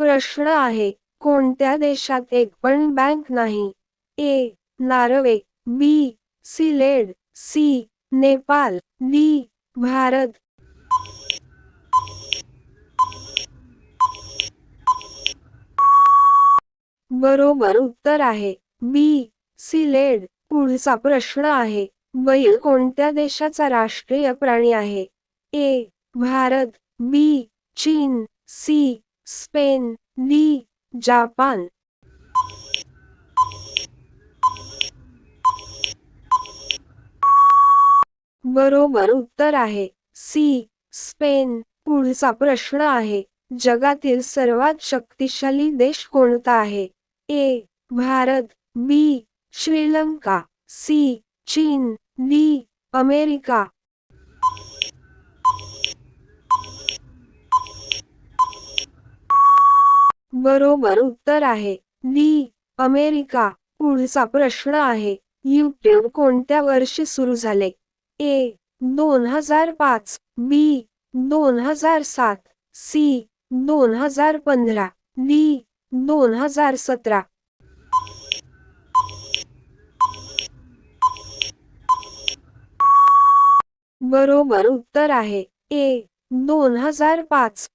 प्रश्न आहे कोणत्या देशात एक पण बँक नाही? ए नार्वे बी सिलेड सी नेपाल डी भारत. बरोबर उत्तर आहे बी सिलेड. पुढचा प्रश्न आहे बैल कोणत्या देशाचा राष्ट्रीय प्राणी आहे? ए भारत बी चीन सी स्पेन डी जापान. बरोबर उत्तर आहे. C Spain. पुढचा प्रश्न आहे. जगातील सर्वात शक्तिशाली देश कोणता आहे? A Bharat. B Sri Lanka. C चीन. D America. बरोबर उत्तर आहे. D America. पुढचा प्रश्न आहे. युट्यूब कोणत्या वर्षी सुरू झाले? ए दोन हजार पाच. बी दोन हजार सात. सी दोन हजार पंधरा. डी दोन हजार सतरा. बरोबर उत्तर आहे. ए दोन हजार पाच.